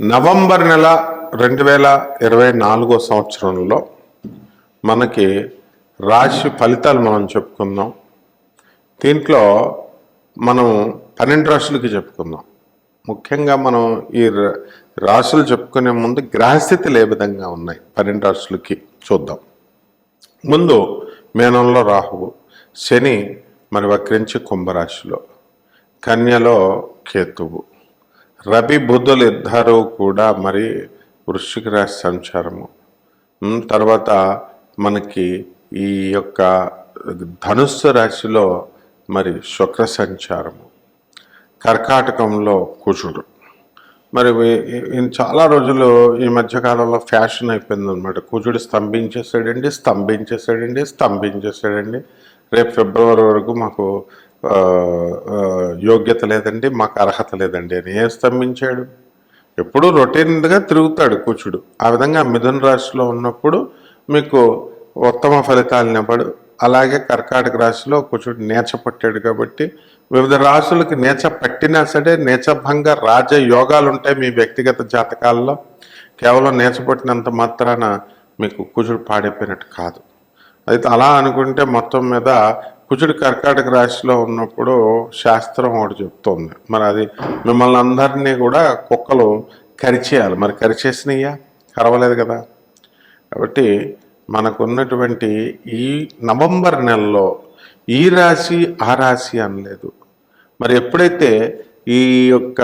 November నెల రెండు వేల ఇరవై నాలుగో సంవత్సరంలో మనకి రాశి ఫలితాలు మనం చెప్పుకుందాం. దీంట్లో మనం పన్నెండు రాశులకి చెప్పుకుందాం. ముఖ్యంగా మనం ఈ రాశులు చెప్పుకునే ముందు గ్రహస్థితులు ఏ విధంగా ఉన్నాయి? పన్నెండు రాశులకి చూద్దాం. ముందు మేనంలో రాహువు శని మరి వక్రించి కుంభరాశిలో కన్యలో కేతువు. రవి బుద్ధులు ఇద్దరు కూడా మరి వృశ్చిక రాశి సంచారము. తర్వాత మనకి ఈ యొక్క ధనుస్సు రాశిలో మరి శుక్ర సంచారము. కర్కాటకంలో కుజుడు. మరి చాలా రోజులు ఈ మధ్యకాలంలో ఫ్యాషన్ అయిపోయింది అనమాట కుజుడు స్తంభించేసాడండి స్తంభించేసాడండి స్తంభించేసాడండి రేపు ఫిబ్రవరి వరకు మాకు యోగ్యత లేదండి మాకు అర్హత లేదండి అని ఏం స్తంభించాడు? ఎప్పుడూ రొటీన్గా తిరుగుతాడు కూచుడు. ఆ విధంగా మిథున రాశిలో ఉన్నప్పుడు మీకు ఉత్తమ ఫలితాలు నివ్వడు అలాగే కర్కాటక రాశిలో కూచుడు నేచ పట్టాడు కాబట్టి వివిధ రాశులకి నేచ పట్టినా సరే నేచభంగా రాజయోగాలు ఉంటాయి మీ వ్యక్తిగత జాతకాల్లో. కేవలం నేచపట్టినంత మాత్రాన మీకు కుజుడు పాడైపోయినట్టు కాదు. అయితే అలా అనుకుంటే మొత్తం మీద కుజుడు కర్కాటక రాశిలో ఉన్నప్పుడు శాస్త్రం ఒకటి చెప్తోంది. మరి అది మిమ్మల్ని అందరినీ కూడా కుక్కలు కరిచేయాలి. మరి కరిచేసినయ్యా? కరవలేదు కదా? కాబట్టి మనకున్నటువంటి ఈ నవంబర్ నెలలో ఈ రాశి ఆ రాశి అనలేదు. మరి ఎప్పుడైతే ఈ యొక్క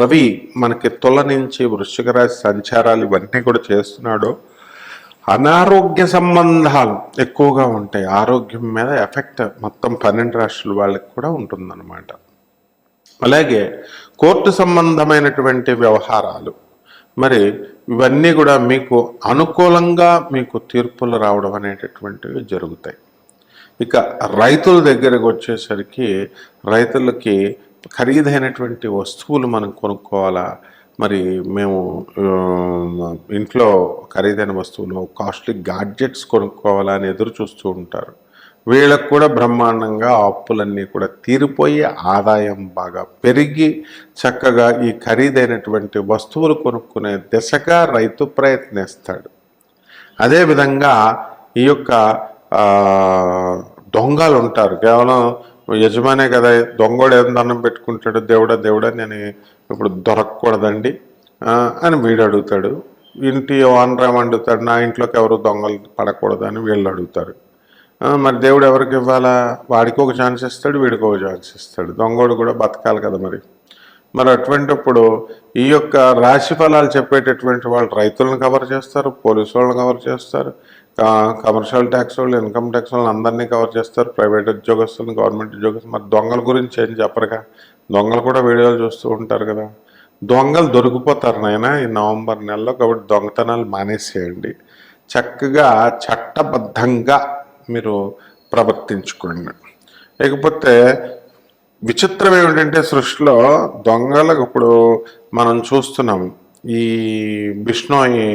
రవి మనకి తుల నుంచి వృశ్చిక రాశి సంచారాలు ఇవన్నీ కూడా చేస్తున్నాడో అనారోగ్య సంబంధాలు ఎక్కువగా ఉంటాయి. ఆరోగ్యం మీద ఎఫెక్ట్ మొత్తం పన్నెండు రాష్ట్రాల వాళ్ళకి కూడా ఉంటుందన్నమాట. అలాగే కోర్టు సంబంధమైనటువంటి వ్యవహారాలు. మరి ఇవన్నీ కూడా మీకు అనుకూలంగా మీకు తీర్పులు రావడం అనేటటువంటివి జరుగుతాయి. ఇక రైతుల దగ్గరకు వచ్చేసరికి రైతులకి ఖరీదైనటువంటి వస్తువులు మనం కొనుక్కోవాలా? మరి మేము ఇంట్లో ఖరీదైన వస్తువులు కాస్ట్లీ గాడ్జెట్స్ కొనుక్కోవాలని ఎదురు చూస్తూ ఉంటారు. వీళ్ళకు కూడా బ్రహ్మాండంగా అప్పులన్నీ కూడా తీరిపోయి ఆదాయం బాగా పెరిగి చక్కగా ఈ ఖరీదైనటువంటి వస్తువులు కొనుక్కునే దిశగా రైతు ప్రయత్నిస్తాడు. అదేవిధంగా ఈ యొక్క దొంగలు ఉంటారు. కేవలం యజమానే కదా దొంగోడు ఏం దండం పెట్టుకుంటాడు? దేవుడా దేవుడా నేను ఇప్పుడు దొరకకూడదండి అని వీడు అడుగుతాడు. ఇంటి ఓనర్ అడుగుతాడు నా ఇంట్లోకి ఎవరు దొంగలు పడకూడదు అని వీళ్ళు అడుగుతారు. మరి దేవుడు ఎవరికి ఇవ్వాలా? వాడికి ఒక ఛాన్స్ ఇస్తాడు వీడికి ఒక ఛాన్స్ ఇస్తాడు. దొంగోడు కూడా బతకాలి కదా మరి. మరి అటువంటిప్పుడు ఈ యొక్క రాశి ఫలాలు చెప్పేటటువంటి వాళ్ళు రైతులను కవర్ చేస్తారు పోలీసు వాళ్ళని కవర్ చేస్తారు కమర్షియల్ ట్యాక్స్ వాళ్ళు ఇన్కమ్ ట్యాక్స్ వాళ్ళని అందరినీ కవర్ చేస్తారు. ప్రైవేట్ ఉద్యోగస్తులను గవర్నమెంట్ ఉద్యోగస్తులు. మరి దొంగల గురించి ఏం చెప్పరుగా? దొంగలు కూడా వీడియోలు చూస్తూ ఉంటారు కదా. దొంగలు దొరికిపోతారు నాయన ఈ నవంబర్ నెలలో. కాబట్టి దొంగతనాలు మానేసేయండి. చక్కగా చట్టబద్ధంగా మీరు ప్రవర్తించుకోండి. లేకపోతే విచిత్రం ఏమిటంటే సృష్టిలో దొంగలకు ఇప్పుడు మనం చూస్తున్నాం ఈ బిష్ణోయి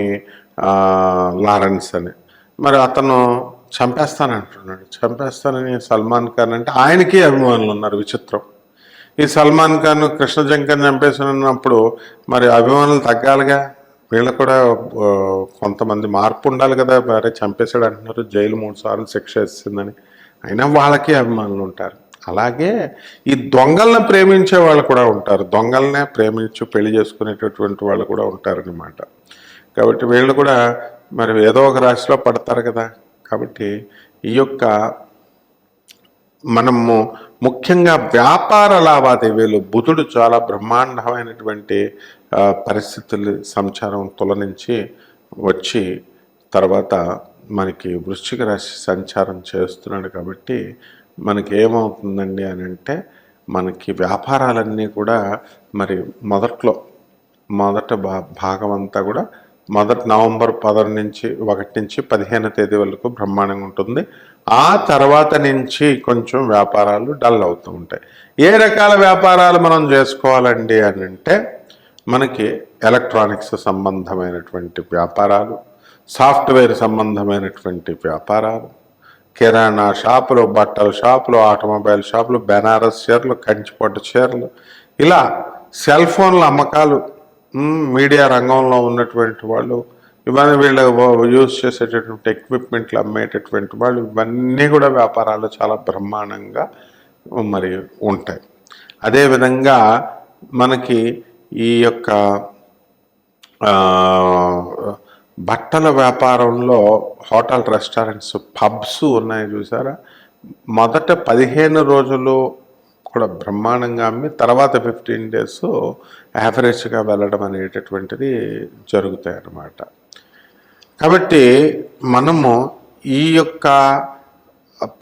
లారెన్స్ అని. మరి అతను చంపేస్తానంటున్నాడు. చంపేస్తానని సల్మాన్ ఖాన్ అంటే ఆయనకి అభిమానులు ఉన్నారు విచిత్రం. ఈ సల్మాన్ ఖాన్ కృష్ణ జంకర్ చంపేసినప్పుడు మరి అభిమానులు తగ్గాలిగా? వీళ్ళకు కూడా కొంతమంది మార్పు ఉండాలి కదా మరి చంపేశాడు అంటున్నారు జైలు మూడు సార్లు శిక్ష ఇస్తుందని అయినా వాళ్ళకి అభిమానులు ఉంటారు. అలాగే ఈ దొంగల్ని ప్రేమించే వాళ్ళు కూడా ఉంటారు. దొంగలనే ప్రేమించి పెళ్ళి చేసుకునేటటువంటి వాళ్ళు కూడా ఉంటారనమాట కాబట్టి వీళ్ళు కూడా మరి ఏదో ఒక రాశిలో పడతారు కదా. కాబట్టి ఈ యొక్క మనము ముఖ్యంగా వ్యాపార లావాదేవీలు బుధుడు చాలా బ్రహ్మాండమైనటువంటి పరిస్థితులు సంచారం తుల నుంచి వచ్చి తర్వాత మనకి వృశ్చిక రాశి సంచారం చేస్తున్నాడు కాబట్టి మనకి ఏమవుతుందండి అని అంటే మనకి వ్యాపారాలన్నీ కూడా మరి మొదట్లో మొదట భా భాగం అంతా కూడా మొదటి నవంబర్ పదహారు నుంచి ఒకటి నుంచి పదిహేను తేదీ వరకు బ్రహ్మాండంగా ఉంటుంది. ఆ తర్వాత నుంచి కొంచెం వ్యాపారాలు డల్ అవుతూ ఉంటాయి. ఏ రకాల వ్యాపారాలు మనం చేసుకోవాలండి అని అంటే మనకి ఎలక్ట్రానిక్స్ సంబంధమైనటువంటి వ్యాపారాలు సాఫ్ట్వేర్ సంబంధమైనటువంటి వ్యాపారాలు కిరాణా షాపులు బట్టల షాపులు ఆటోమొబైల్ షాపులు బెనారస్ చీరలు కంచిపట్టు చీరలు ఇలా సెల్ ఫోన్ల అమ్మకాలు మీడియా రంగంలో ఉన్నటువంటి వాళ్ళు ఇవన్నీ వీళ్ళు యూజ్ చేసేటటువంటి ఎక్విప్మెంట్లు అమ్మేటటువంటి వాళ్ళు ఇవన్నీ కూడా వ్యాపారాలు చాలా బ్రహ్మాండంగా మరి ఉంటాయి. అదేవిధంగా మనకి ఈ యొక్క బట్టల వ్యాపారంలో హోటల్ రెస్టారెంట్స్ పబ్స్ ఉన్నాయి చూసారా? మొదట పదిహేను రోజులు కూడా బ్రహ్మాండంగా అమ్మి తర్వాత ఫిఫ్టీన్ డేస్ యావరేజ్గా వెళ్ళడం అనేటటువంటిది జరుగుతాయి అన్నమాట కాబట్టి మనము ఈ యొక్క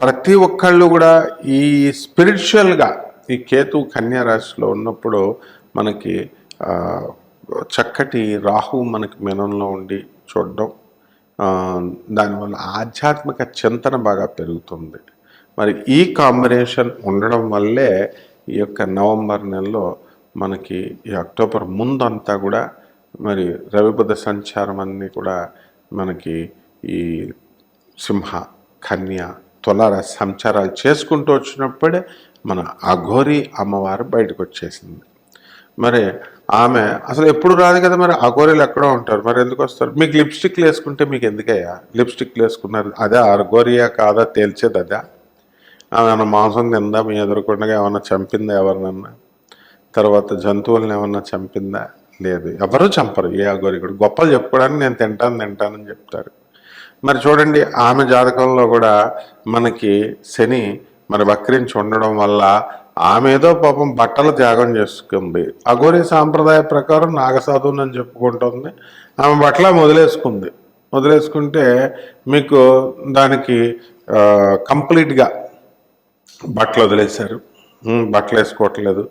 ప్రతి ఒక్కళ్ళు కూడా ఈ స్పిరిచువల్గా ఈ కేతు కన్యా రాశిలో ఉన్నప్పుడు మనకి చక్కటి రాహు మనకి మెనంలో ఉండి చూడడం దానివల్ల ఆధ్యాత్మిక చింతన బాగా పెరుగుతుంది. మరి ఈ కాంబినేషన్ ఉండడం వల్లే ఈ యొక్క నవంబర్ నెలలో మనకి ఈ అక్టోబర్ ముందంతా కూడా మరి రవిబుధ సంచారం అన్నీ కూడా మనకి ఈ సింహ కన్య తులార సంచారాలు చేసుకుంటూ వచ్చినప్పుడే మన అఘోరి అమ్మవారు బయటకు వచ్చేసింది. మరి ఆమె అసలు ఎప్పుడు రాదు కదా మరి అఘోరీలు ఎక్కడో ఉంటారు. మరి ఎందుకు వస్తారు? మీకు లిప్స్టిక్లు వేసుకుంటే మీకు ఎందుకయ్యా? లిప్స్టిక్లు వేసుకున్నారు. అదే అఘోరియా కాదా? తేల్చేది అదా? ఏమైనా మాంసం తిందా? మీ ఎదురుకుండా ఏమైనా చంపిందా ఎవరినన్నా? తర్వాత జంతువులను ఏమన్నా చంపిందా? లేదు. ఎవరు చంపరు. ఏ అఘోరి కూడా గొప్పలు చెప్పుకోవడానికి నేను తింటాను తింటానని చెప్తారు. మరి చూడండి ఆమె జాతకంలో కూడా మనకి శని మరి వక్రించి ఉండడం వల్ల ఆమె ఏదో పాపం బట్టలు త్యాగం చేసుకుంది. అఘోరి సాంప్రదాయ ప్రకారం నాగసాధువుని అని చెప్పుకుంటుంది. ఆమె బట్టల వదిలేసుకుంది వదిలేసుకుంటే మీకు దానికి కంప్లీట్గా బట్టలు వదిలేశారు. బట్టలు వేసుకోవట్లేదు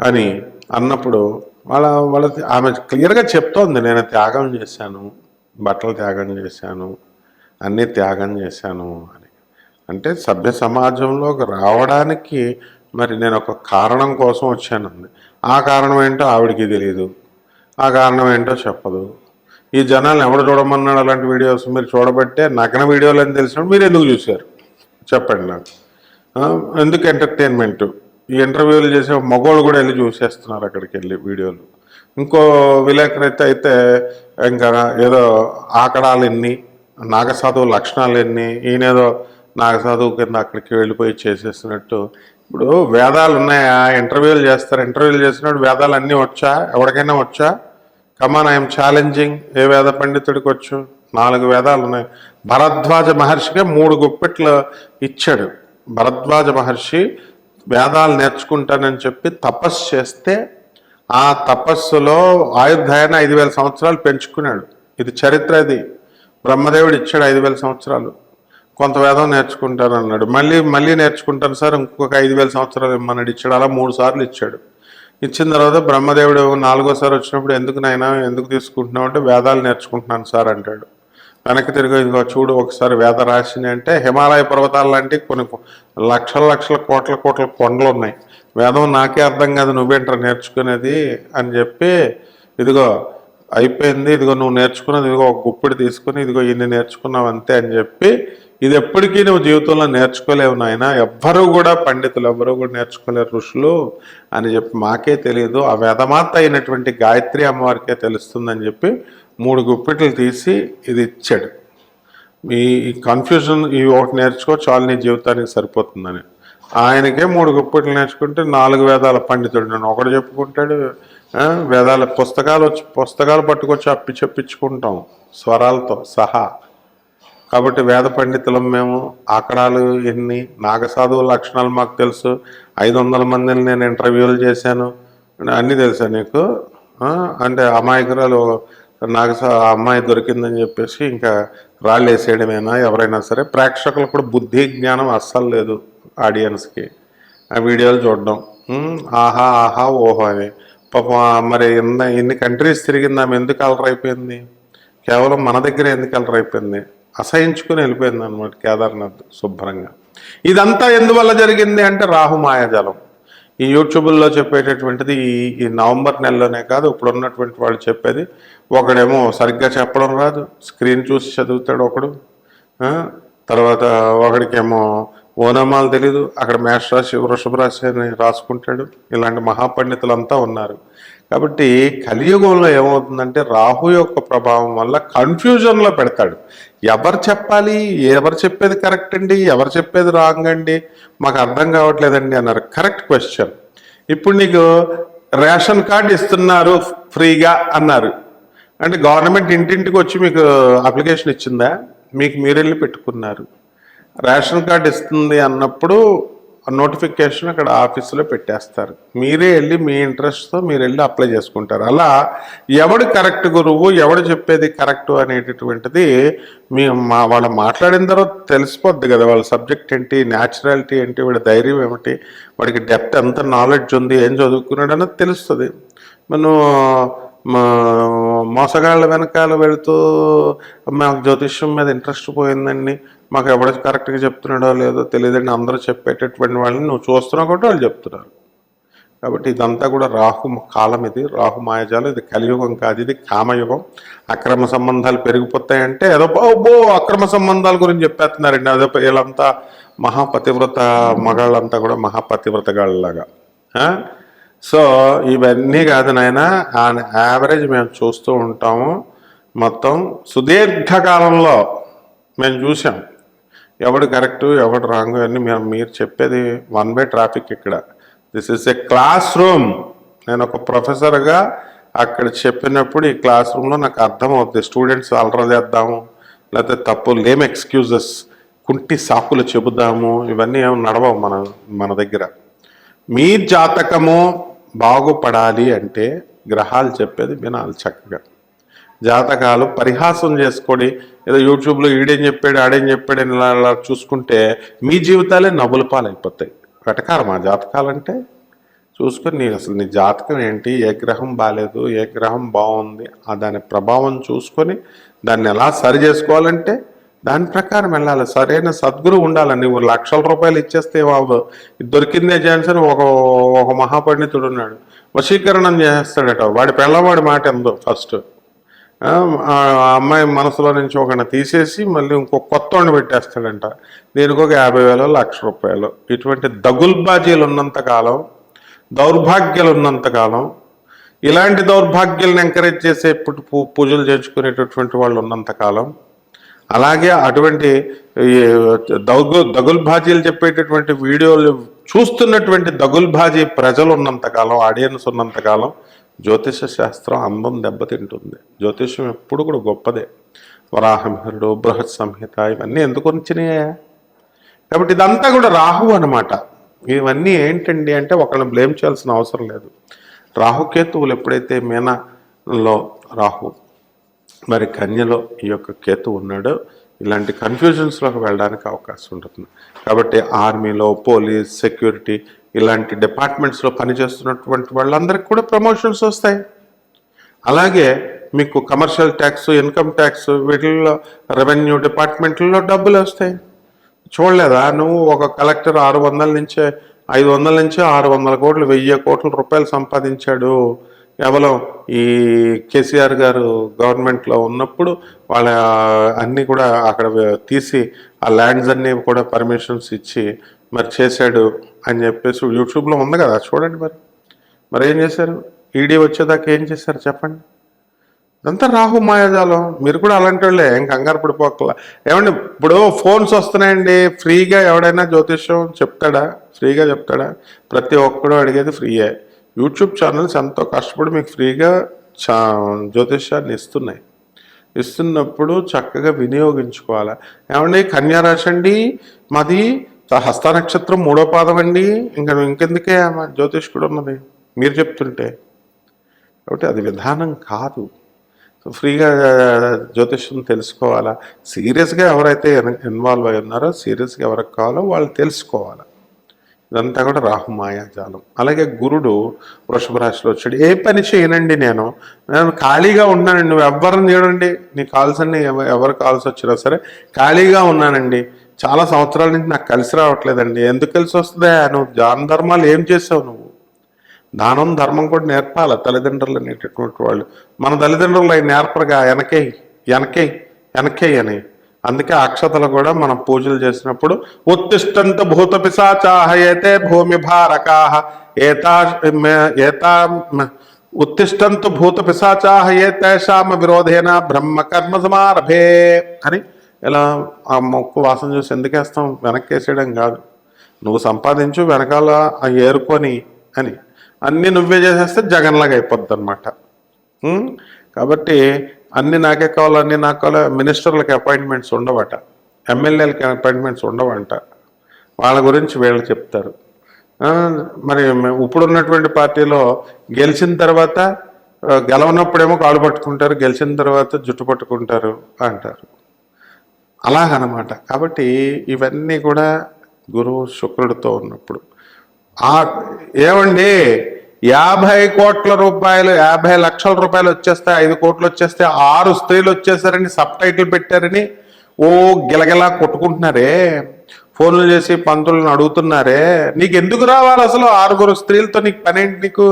అని అన్నప్పుడు వాళ్ళ వాళ్ళ ఆమె క్లియర్గా చెప్తోంది నేను త్యాగం చేశాను బట్టలు త్యాగం చేశాను అన్నీ త్యాగం చేశాను అని. అంటే సభ్య సమాజంలోకి రావడానికి మరి నేను ఒక కారణం కోసం వచ్చానంది ఆ కారణం ఏంటో ఆవిడికి తెలియదు ఆ కారణం ఏంటో చెప్పదు. ఈ జనాలను ఎవడు చూడమన్నాడు అలాంటి వీడియోస్? మీరు చూడబట్టే నగ్న వీడియోలు అని తెలిసినప్పుడు మీరు ఎందుకు చూశారు? చెప్పండి నాకు. ఎందుకు ఎంటర్టైన్మెంట్? ఈ ఇంటర్వ్యూలు చేసే మగవాళ్ళు కూడా వెళ్ళి చూసేస్తున్నారు అక్కడికి వెళ్ళి వీడియోలు. ఇంకో విలేకరైతే అయితే ఇంకా ఏదో ఆకడాలు ఎన్ని నాగసాధువు లక్షణాలు ఎన్ని ఈయనేదో నాగసాధువు కింద అక్కడికి వెళ్ళిపోయి చేసేస్తున్నట్టు. ఇప్పుడు వేదాలు ఉన్నాయా? ఇంటర్వ్యూలు చేస్తారు. ఇంటర్వ్యూలు చేసినప్పుడు వేదాలు అన్నీ వచ్చా? ఎవరికైనా వచ్చా? కమాన్ ఐఎమ్ ఛాలెంజింగ్ ఏ వేద పండితుడికి వచ్చు? నాలుగు వేదాలు ఉన్నాయి. భరద్వాజ మహర్షిగా మూడు గుప్పెట్లు ఇచ్చాడు. భరద్వాజ మహర్షి వేదాలు నేర్చుకుంటానని చెప్పి తపస్సు చేస్తే ఆ తపస్సులో ఆయుర్దాయాన్ని ఐదు వేల సంవత్సరాలు పెంచుకున్నాడు. ఇది చరిత్ర ఇది. బ్రహ్మదేవుడు ఇచ్చాడు ఐదు వేల సంవత్సరాలు. కొంత వేదం నేర్చుకుంటాను అన్నాడు మళ్ళీ మళ్ళీ నేర్చుకుంటాను సార్ ఇంకొక ఐదు వేల సంవత్సరాలు ఇమ్మన్నాడు. ఇచ్చాడు అలా మూడు సార్లు ఇచ్చాడు. ఇచ్చిన తర్వాత బ్రహ్మదేవుడు నాలుగోసారి వచ్చినప్పుడు ఎందుకు నాయన ఎందుకు తీసుకుంటున్నావు అంటే వేదాలు నేర్చుకుంటున్నాను సార్ అంటాడు. వెనక్కి తిరిగి ఇదిగో చూడు ఒకసారి వేద రాశిని అంటే హిమాలయ పర్వతాలు లాంటి కొన్ని లక్షల లక్షల కోట్ల కోట్ల కొండలు ఉన్నాయి. వేదం నాకే అర్థం కాదు నువ్వేంటారు నేర్చుకునేది అని చెప్పి ఇదిగో అయిపోయింది ఇదిగో నువ్వు నేర్చుకున్నది ఇదిగో ఒక గుప్పిడి తీసుకుని ఇదిగో ఇన్ని నేర్చుకున్నావు అంతే అని చెప్పి ఇది ఎప్పటికీ నువ్వు జీవితంలో నేర్చుకోలేవు నాయన. ఎవ్వరూ కూడా పండితులు ఎవ్వరూ కూడా నేర్చుకోలేరు ఋషులు అని చెప్పి మాకే తెలియదు. ఆ వేదమాత అయినటువంటి గాయత్రి అమ్మవారికే తెలుస్తుందని చెప్పి మూడు గుప్పెట్లు తీసి ఇది ఇచ్చాడు. ఈ కన్ఫ్యూజన్ ఇవి ఒకటి నేర్చుకో చాలు నీ జీవితానికి సరిపోతుందని. ఆయనకే మూడు గుప్పెట్లు నేర్చుకుంటే నాలుగు వేదాల పండితుడు నేను ఒకడు చెప్పుకుంటాడు వేదాల పుస్తకాలు వచ్చి పుస్తకాలు పట్టుకొచ్చి అప్పి చెప్పించుకుంటాం స్వరాలతో సహా. కాబట్టి వేద పండితులం మేము ఆకడాలు ఎన్ని నాగసాధువు లక్షణాలు మాకు తెలుసు. ఐదు వందల మందిని నేను ఇంటర్వ్యూలు చేశాను. అన్నీ తెలుసా నీకు? అంటే అమాయకురాలు నాకు ఆ అమ్మాయి దొరికిందని చెప్పేసి ఇంకా రాళ్ళు వేసేయడమేనా ఎవరైనా సరే ప్రేక్షకులకు కూడా బుద్ధి జ్ఞానం అస్సలు లేదు ఆడియన్స్కి. ఆ వీడియోలు చూడడం. ఆహా ఆహా ఓహో అని. పాపం మరి ఎన్న ఎన్ని కంట్రీస్ తిరిగింది ఆమె ఎందుకు అలర్ అయిపోయింది? కేవలం మన దగ్గర ఎందుకు అలర్ అయిపోయింది? అసహించుకుని వెళ్ళిపోయింది అనమాట కేదార్నాథ్ శుభ్రంగా. ఇదంతా ఎందువల్ల జరిగింది అంటే రాహు మాయాజాలం ఈ యూట్యూబ్లో చెప్పేటటువంటిది ఈ నవంబర్ నెలలోనే కాదు ఇప్పుడు ఉన్నటువంటి వాళ్ళు చెప్పేది. ఒకడేమో సరిగ్గా చెప్పడం రాదు స్క్రీన్ చూసి చదువుతాడు ఒకడు. తర్వాత ఒకడికేమో ఓనామాలు తెలీదు. అక్కడ మేషరాశి వృషభ రాశి అని రాసుకుంటాడు. ఇలాంటి మహాపండితులంతా ఉన్నారు. కాబట్టి కలియుగంలో ఏమవుతుందంటే రాహు యొక్క ప్రభావం వల్ల కన్ఫ్యూజన్లో పెడతాడు. ఎవరు చెప్పాలి? ఎవరు చెప్పేది కరెక్ట్ అండి? ఎవరు చెప్పేది రాంగ్ అండి? మాకు అర్థం కావట్లేదండి అన్నారు. కరెక్ట్ క్వశ్చన్ ఇప్పుడు నీకు రేషన్ కార్డు ఇస్తున్నారు ఫ్రీగా అన్నారు. అంటే గవర్నమెంట్ ఇంటింటికి వచ్చి మీకు అప్లికేషన్ ఇచ్చిందా? మీకు మీరు వెళ్ళి పెట్టుకున్నారు. రేషన్ కార్డు ఇస్తుంది అన్నప్పుడు నోటిఫికేషన్ అక్కడ ఆఫీసులో పెట్టేస్తారు. మీరే వెళ్ళి మీ ఇంట్రెస్ట్తో మీరు వెళ్ళి అప్లై చేసుకుంటారు. అలా ఎవడు కరెక్ట్ గురువు ఎవడు చెప్పేది కరెక్ట్ అనేటటువంటిది మీ మా వాళ్ళు మాట్లాడిన తర్వాత తెలిసిపోద్ది కదా వాళ్ళ సబ్జెక్ట్ ఏంటి న్యాచురాలిటీ ఏంటి వాడి ధైర్యం ఏమిటి వాడికి డెప్త్ ఎంత నాలెడ్జ్ ఉంది ఏం చదువుకున్నాడు అన్నది తెలుస్తుంది. మనం మోసగాళ్ళ వెనకాల వెళుతూ మాకు జ్యోతిష్యం మీద ఇంట్రెస్ట్ పోయిందండి. మాకు ఎవడ కరెక్ట్గా చెప్తున్నాడో లేదో తెలియదండి. అందరూ చెప్పేటటువంటి వాళ్ళని నువ్వు చూస్తున్నావు కాబట్టి వాళ్ళు చెప్తున్నారు. కాబట్టి ఇదంతా కూడా రాహు కాలం ఇది. రాహు మాయజాలం. ఇది కలియుగం కాదు. ఇది కామయుగం. అక్రమ సంబంధాలు పెరిగిపోతాయంటే ఏదో బో అక్రమ సంబంధాల గురించి చెప్పేస్తున్నారండి. అదో వీళ్ళంతా మహాపతివ్రత మగాళ్ళంతా కూడా మహాపతివ్రతగాళ్ళలాగా సో ఇవన్నీ కాదు నాయన ఆన్ యావరేజ్ మేము చూస్తూ ఉంటాము. మొత్తం సుదీర్ఘకాలంలో మేము చూసాం ఎవడు కరెక్ట్ ఎవడు రాంగ్ అని మేము మీరు చెప్పేది వన్ బై ట్రాఫిక్ ఇక్కడ. This is a class room నేను ఒక ప్రొఫెసర్గా అక్కడ చెప్పినప్పుడు ఈ క్లాస్ రూమ్లో నాకు అర్థమవుతుంది స్టూడెంట్స్ అలరలేద్దాము లేకపోతే తప్పు లేమ్ ఎక్స్క్యూజెస్ కుంటి సాకులు చెబుదాము. ఇవన్నీ ఏమి నడవవు మన మన దగ్గర. మీ జాతకము బాగుపడాలి అంటే గ్రహాలు చెప్పేది వినాలి చక్కగా. జాతకాలు పరిహాసం చేసుకొని ఏదో యూట్యూబ్లో ఈడేం చెప్పాడు ఆడేం చెప్పాడు అలా ఇలా చూసుకుంటే మీ జీవితాలే నవ్వుల పాలైపోతాయి. వెటకారం ఆ జాతకాలంటే? చూసుకొని నీ అసలు నీ జాతకం ఏంటి? ఏ గ్రహం బాగాలేదు ఏ గ్రహం బాగుంది? ఆ దాని ప్రభావం చూసుకొని దాన్ని ఎలా సరి చేసుకోవాలంటే దాని ప్రకారం వెళ్ళాలి. సరైన సద్గురు ఉండాలి. నువ్వు లక్షల రూపాయలు ఇచ్చేస్తే బాబు దొరికిందే ఛాన్స్ అని ఒక ఒక మహాపండితుడు ఉన్నాడు. వశీకరణం చేస్తాడట. వాడి పిల్లవాడి మాట ఎందు ఫస్ట్ అమ్మాయి మనసులో నుంచి ఒకన తీసేసి మళ్ళీ ఇంకో కొత్త వాడిని పెట్టేస్తాడంట. దీనికి ఒక యాభై వేలు లక్ష రూపాయలు. ఇటువంటి దగుల్బాజీలు ఉన్నంత కాలం దౌర్భాగ్యాలు ఉన్నంత కాలం ఇలాంటి దౌర్భాగ్యాలను ఎంకరేజ్ చేసే ఇప్పుడు పూ- పూజలు చేర్చుకునేటటువంటి వాళ్ళు ఉన్నంత కాలం అలాగే అటువంటి దగు దగుల్బాజీలు చెప్పేటటువంటి వీడియోలు చూస్తున్నటువంటి దగుల్బాజీ ప్రజలు ఉన్నంతకాలం ఆడియన్స్ ఉన్నంతకాలం జ్యోతిష శాస్త్రం అందం దెబ్బతింటుంది. జ్యోతిషం ఎప్పుడు కూడా గొప్పదే. వరాహమిహరుడు బృహత్ సంహిత ఇవన్నీ ఎందుకు వచ్చినాయా? కాబట్టి ఇదంతా కూడా రాహు అనమాట ఇవన్నీ ఏంటండి అంటే ఒకళ్ళని బ్లేమ్ చేయాల్సిన అవసరం లేదు. రాహుకేతువులు ఎప్పుడైతే మీనలో రాహు మరి కన్యలో ఈ యొక్క కేతు ఉన్నాడో. ఇలాంటి కన్ఫ్యూజన్స్లోకి వెళ్ళడానికి అవకాశం ఉంటుంది. కాబట్టి ఆర్మీలో పోలీస్ సెక్యూరిటీ ఇలాంటి డిపార్ట్మెంట్స్లో పనిచేస్తున్నటువంటి వాళ్ళందరికీ కూడా ప్రమోషన్స్ వస్తాయి. అలాగే మీకు కమర్షియల్ ట్యాక్స్ ఇన్కమ్ ట్యాక్స్ వీటిల్లో రెవెన్యూ డిపార్ట్మెంట్లో డబ్బులు వస్తాయి. చూడలేదా? నువ్వు ఒక కలెక్టర్ ఆరు వందల నుంచే ఐదు వందల నుంచి ఆరు వందల కోట్లు వెయ్యి కోట్ల రూపాయలు సంపాదించాడు. కేవలం ఈ కేసీఆర్ గారు గవర్నమెంట్లో ఉన్నప్పుడు వాళ్ళ అన్నీ కూడా అక్కడ తీసి ఆ ల్యాండ్స్ అన్నీ కూడా పర్మిషన్స్ ఇచ్చి మరి చేశాడు అని చెప్పేసి యూట్యూబ్లో ఉంది కదా చూడండి మరి. మరి ఏం చేశారు? ఈడీ వచ్చేదాకా ఏం చేశారు చెప్పండి. అంతా రాహు మాయాజాలం. మీరు కూడా అలాంటి వాళ్ళే ఏం కంగారు పడిపోకల. ఏమండి ఇప్పుడు ఫోన్స్ వస్తున్నాయండి ఫ్రీగా ఎవడైనా జ్యోతిష్యం చెప్తాడా? ఫ్రీగా చెప్తాడా? ప్రతి ఒక్కడు అడిగేది ఫ్రీయే యూట్యూబ్ ఛానల్స్ ఎంతో కష్టపడి మీకు ఫ్రీగా చా జ్యోతిష్యాన్ని ఇస్తున్నాయి. ఇస్తున్నప్పుడు చక్కగా వినియోగించుకోవాలి. ఏమండి? కన్యారాశి అండి మాది హస్త నక్షత్రం మూడో పాదం అండి. ఇంకా ఇంకెందుకే జ్యోతిష్ కూడా ఉన్నది? మీరు చెప్తుంటే. కాబట్టి అది విధానం కాదు. ఫ్రీగా జ్యోతిష్యం తెలుసుకోవాలా? సీరియస్గా ఎవరైతే ఇన్వాల్వ్ అయి ఉన్నారో సీరియస్గా ఎవరికి కావాలో వాళ్ళు తెలుసుకోవాలి? ఇదంతా కూడా రాహు మాయాజాలం అలాగే గురుడు వృషభ రాశిలో వచ్చాడు. ఏ పని చేయనండి నేను? నేను ఖాళీగా ఉన్నానండి. నువ్వు ఎవరిని చూడండి నీ కాల్స్ అన్ని ఎవరు కాల్స్ వచ్చినా సరే ఖాళీగా ఉన్నానండి. చాలా సంవత్సరాల నుంచి నాకు కలిసి రావట్లేదండి. ఎందుకు కలిసి వస్తుందా? నువ్వు దాన ధర్మాలు ఏం చేసావు నువ్వు? దానం ధర్మం కూడా నేర్పాలి తల్లిదండ్రులు అనేటటువంటి వాళ్ళు? మన తల్లిదండ్రులు అవి నేర్పరుగా వెనకే వెనకే వెనకే అని. అందుకే అక్షతలు కూడా మనం పూజలు చేసినప్పుడు ఉత్తిష్టంత భూత పిశాచాహయతే భూమి భారకాహ ఏతా ఏతా ఉత్తిష్టంతు భూత పిశాచాహయే ఏ తేషామ విరోధేన బ్రహ్మ కర్మ సమారభే అని ఇలా ఆ మొక్కు వాసన చూసి ఎందుకేస్తాం? వెనక్కేసేయడం కాదు. నువ్వు సంపాదించు వెనకాల ఏరుకొని అని. అన్నీ నువ్వే చేసేస్తే జగన్లాగా అయిపోద్ది అనమాట కాబట్టి అన్ని నాకే కావాలి అన్ని నాకు కావాలి మినిస్టర్లకి అపాయింట్మెంట్స్ ఉండవట ఎమ్మెల్యేలకి అపాయింట్మెంట్స్ ఉండవంట. వాళ్ళ గురించి వీళ్ళు చెప్తారు. మరి ఇప్పుడున్నటువంటి పార్టీలో గెలిచిన తర్వాత గెలవనప్పుడేమో కాళ్ళు పట్టుకుంటారు గెలిచిన తర్వాత జుట్టు పట్టుకుంటారు అంటారు. అలాగనమాట. కాబట్టి ఇవన్నీ కూడా గురువు శుక్రుడితో ఉన్నప్పుడు. ఆ ఏమండి యాభై కోట్ల రూపాయలు యాభై లక్షల రూపాయలు వచ్చేస్తే ఐదు కోట్లు వచ్చేస్తే ఆరు స్త్రీలు వచ్చేసారని సబ్ టైటిల్ పెట్టారని ఓ గిలగిలా కొట్టుకుంటున్నారే. ఫోన్లు చేసి పంతులను అడుగుతున్నారే. నీకు ఎందుకు రావాలి అసలు ఆరుగురు స్త్రీలతో నీకు పనేంటి నీకు?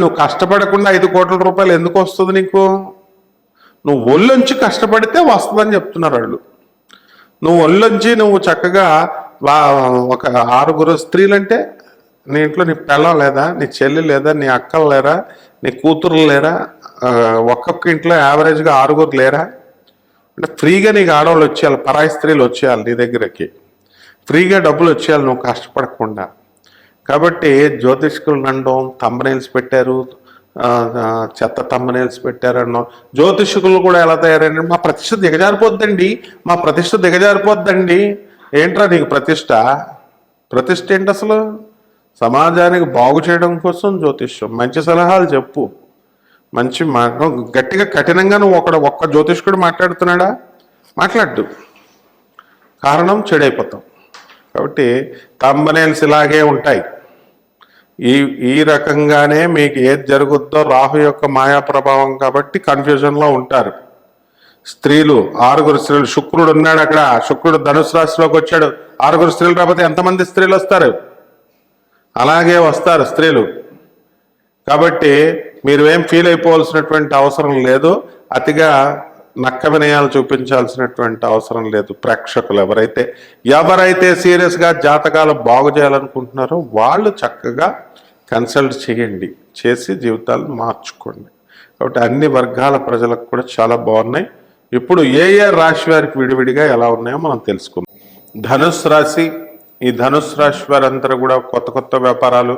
నువ్వు కష్టపడకుండా ఐదు కోట్ల రూపాయలు ఎందుకు వస్తుంది నీకు? నువ్వు ఒళ్ళొంచి కష్టపడితే వస్తుందని చెప్తున్నారు వాళ్ళు. నువ్వు ఒళ్ళొంచి నువ్వు చక్కగా ఒక ఆరుగురు స్త్రీలంటే నీ ఇంట్లో నీ పిల్లం లేదా? నీ చెల్లి లేదా? నీ అక్కలు లేరా? నీ కూతురు లేరా? ఒక్కొక్క ఇంట్లో యావరేజ్గా ఆరుగురు లేరా? అంటే ఫ్రీగా నీకు ఆడవాళ్ళు వచ్చేయాలి పరాయి స్త్రీలు వచ్చేయాలి నీ దగ్గరకి. ఫ్రీగా డబ్బులు వచ్చేయాలి నువ్వు కష్టపడకుండా. కాబట్టి జ్యోతిష్కులు అనడం తమ్మనేల్స్ పెట్టారు చెత్త ఆ, చెత్త తమ్మనేల్స్ పెట్టారన్నో జ్యోతిష్కులు కూడా ఎలా తయారండి మా ప్రతిష్ట దిగజారిపోద్దండి మా ప్రతిష్ట దిగజారిపోద్దండి. ఏంట్రా నీకు ప్రతిష్ట? ప్రతిష్ట ఏంటి అసలు? సమాజానికి బాగు చేయడం కోసం జ్యోతిష్యం. మంచి సలహాలు చెప్పు. మంచి మా గట్టిగా కఠినంగా నువ్వు ఒక ఒక్క జ్యోతిష్కుడు మాట్లాడుతున్నాడా? మాట్లాడు కారణం చెడైపోతాం. కాబట్టి తంబనేల్స్ ఇలాగే ఉంటాయి. ఈ ఈ రకంగానే మీకు ఏది జరుగుద్దో రాహు యొక్క మాయా ప్రభావం కాబట్టి కన్ఫ్యూజన్లో ఉంటారు. స్త్రీలు ఆరుగురు స్త్రీలు శుక్రుడు ఉన్నాడు అక్కడ. శుక్రుడు ధనుసు రాశిలోకి వచ్చాడు. ఆరుగురు స్త్రీలు రాకపోతే ఎంతమంది స్త్రీలు వస్తారు? అలాగే వస్తారు స్త్రీలు. కాబట్టి మీరు ఏం ఫీల్ అయిపోవాల్సినటువంటి అవసరం లేదు. అతిగా నక్క వినయాలు చూపించాల్సినటువంటి అవసరం లేదు ప్రేక్షకులు ఎవరైతే. ఎవరైతే సీరియస్గా జాతకాలు బాగు చేయాలనుకుంటున్నారో వాళ్ళు చక్కగా కన్సల్ట్ చేయండి. చేసి జీవితాలు మార్చుకోండి. కాబట్టి అన్ని వర్గాల ప్రజలకు కూడా చాలా బాగున్నాయి. ఇప్పుడు ఏ ఏ రాశి వారికి విడివిడిగా ఎలా ఉన్నాయో మనం తెలుసుకుందాం. ధనుస్ రాశి ఈ ధనుసు రాశి వారంతా కూడా కొత్త కొత్త వ్యాపారాలు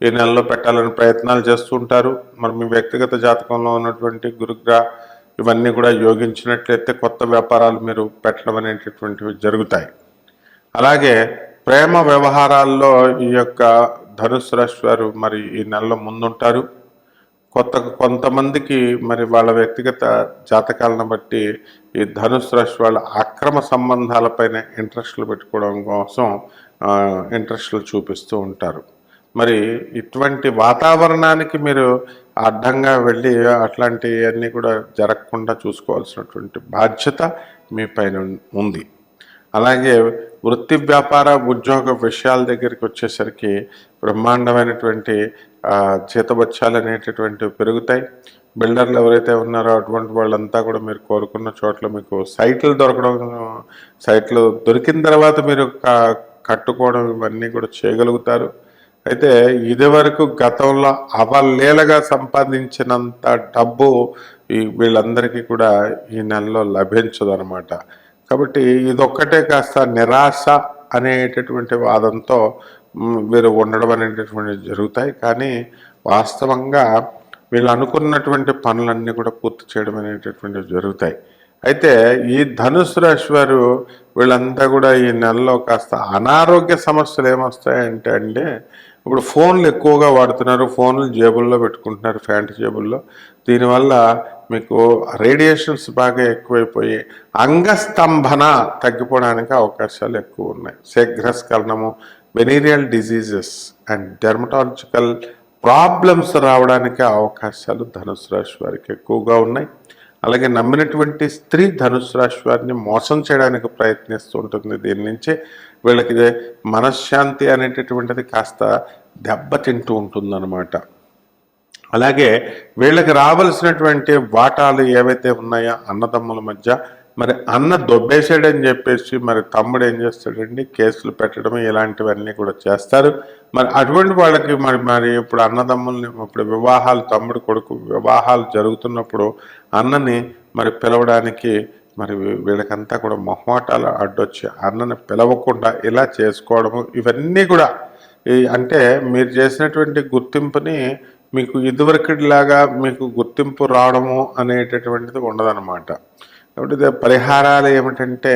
ఈ నెలలో పెట్టాలని ప్రయత్నాలు చేస్తుంటారు మరి మీ వ్యక్తిగత జాతకంలో ఉన్నటువంటి గురుగ్రహ ఇవన్నీ కూడా యోగించినట్లయితే కొత్త వ్యాపారాలు మీరు పెట్టడం అనేటటువంటివి జరుగుతాయి. అలాగే ప్రేమ వ్యవహారాల్లో ఈ యొక్క ధనుసు రాశి వారు మరి ఈ నెలలో ముందుంటారు. కొత్త కొంతమందికి మరి వాళ్ళ వ్యక్తిగత జాతకాలను బట్టి ఈ ధనుసు రాశి వాళ్ళ అక్రమ సంబంధాలపైన ఇంట్రెస్ట్లు పెట్టుకోవడం కోసం ఇంట్రెస్ట్లు చూపిస్తూ ఉంటారు. మరి ఇటువంటి వాతావరణానికి మీరు అడ్డంగా వెళ్ళి అట్లాంటివన్నీ కూడా జరగకుండా చూసుకోవాల్సినటువంటి బాధ్యత మీ పైన ఉంది. అలాగే వృత్తి వ్యాపార ఉద్యోగ విషయాల దగ్గరికి వచ్చేసరికి బ్రహ్మాండమైనటువంటి జీతబచ్చాలు అనేటటువంటివి పెరుగుతాయి. బిల్డర్లు ఎవరైతే ఉన్నారో అటువంటి వాళ్ళంతా కూడా మీరు కోరుకున్న చోట్ల మీకు సైట్లు దొరకడం సైట్లు దొరికిన తర్వాత మీరు కట్టుకోవడం ఇవన్నీ కూడా చేయగలుగుతారు. అయితే ఇదివరకు గతంలో అవలేలగా సంపాదించినంత డబ్బు ఈ వీళ్ళందరికీ కూడా ఈ నెలలో లభించదనమాట కాబట్టి ఇదొక్కటే కాస్త నిరాశ అనేటటువంటి వాదంతో వీరు ఉండడం అనేటటువంటి జరుగుతాయి. కానీ వాస్తవంగా వీళ్ళు అనుకున్నటువంటి పనులన్నీ కూడా పూర్తి చేయడం అనేటటువంటివి జరుగుతాయి. అయితే ఈ ధనుసు రాశి వారు వీళ్ళంతా కూడా ఈ నెలలో కాస్త అనారోగ్య సమస్యలు ఏమొస్తాయంటే అంటే ఇప్పుడు ఫోన్లు ఎక్కువగా వాడుతున్నారు. ఫోన్లు జేబుల్లో పెట్టుకుంటున్నారు ఫ్యాంట్ జేబుల్లో. దీనివల్ల మీకు రేడియేషన్స్ బాగా ఎక్కువైపోయి అంగస్తంభన తగ్గిపోవడానికి అవకాశాలు ఎక్కువ ఉన్నాయి. శీఘ్రస్కలనము venereal diseases and dermatological problems రావడానికి అవకాశాలు ధనుసు రాశి వారికి ఎక్కువగా ఉన్నాయి. అలాగే నమ్మినటువంటి స్త్రీ ధనుసు రాశి వారిని మోసం చేయడానికి ప్రయత్నిస్తూ ఉంటుంది. దీని నుంచి వీళ్ళకి మనశ్శాంతి అనేటటువంటిది కాస్త దెబ్బతింటూ ఉంటుందన్నమాట. అలాగే వీళ్ళకి రావలసినటువంటి వాటాలు ఏవైతే ఉన్నాయో అన్నదమ్ముల మధ్య మరి అన్న దొబ్బేశాడని చెప్పేసి మరి తమ్ముడు ఏం చేస్తాడండి? కేసులు పెట్టడం ఇలాంటివన్నీ కూడా చేస్తారు. మరి అటువంటి వాళ్ళకి మరి మరి ఇప్పుడు అన్నదమ్ముల్ని ఇప్పుడు వివాహాలు తమ్ముడు కొడుకు వివాహాలు జరుగుతున్నప్పుడు అన్నని మరి పిలవడానికి మరి వీళ్ళకంతా కూడా మొహమాటాలు అడ్డొచ్చి అన్నని పిలవకుండా ఇలా చేసుకోవడము ఇవన్నీ కూడా ఈ అంటే మీరు చేసినటువంటి గుర్తింపుని మీకు ఇదివరకటిలాగా మీకు గుర్తింపు రావడము అనేటటువంటిది ఉండదన్నమాట. కాబట్టి పరిహారాలు ఏమిటంటే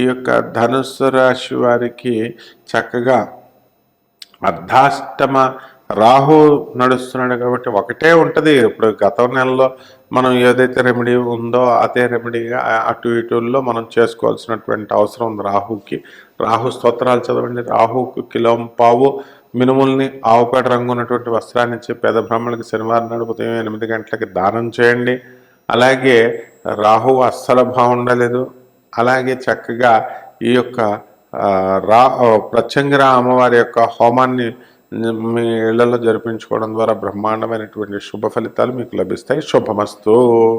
ఈ యొక్క ధనుస్సు రాశి వారికి చక్కగా అర్ధాష్టమ రాహు నడుస్తున్నాడు కాబట్టి ఒకటే ఉంటుంది. ఇప్పుడు గత నెలలో మనం ఏదైతే రెమెడీ ఉందో అదే రెమెడీగా అటు ఇటుల్లో మనం చేసుకోవాల్సినటువంటి అవసరం ఉంది రాహుకి. రాహు స్తోత్రాలు చదవండి. రాహుకు కిలోం పావు మినుముల్ని ఆవుపేట రంగు ఉన్నటువంటి వస్త్రాన్ని ఇచ్చి పేద బ్రాహ్మణులకి శనివారం నాడు ఉదయం ఎనిమిది గంటలకి దానం చేయండి. అలాగే రాహు అస్సలు బాగుండలేదు. అలాగే చక్కగా ఈ యొక్క రా ప్రత్యంగర ప్రత్యంగిర అమ్మవారి యొక్క హోమాన్ని మీ ఇళ్ళలో జరిపించుకోవడం ద్వారా బ్రహ్మాండమైనటువంటి శుభ ఫలితాలు మీకు లభిస్తాయి. శుభమస్తు.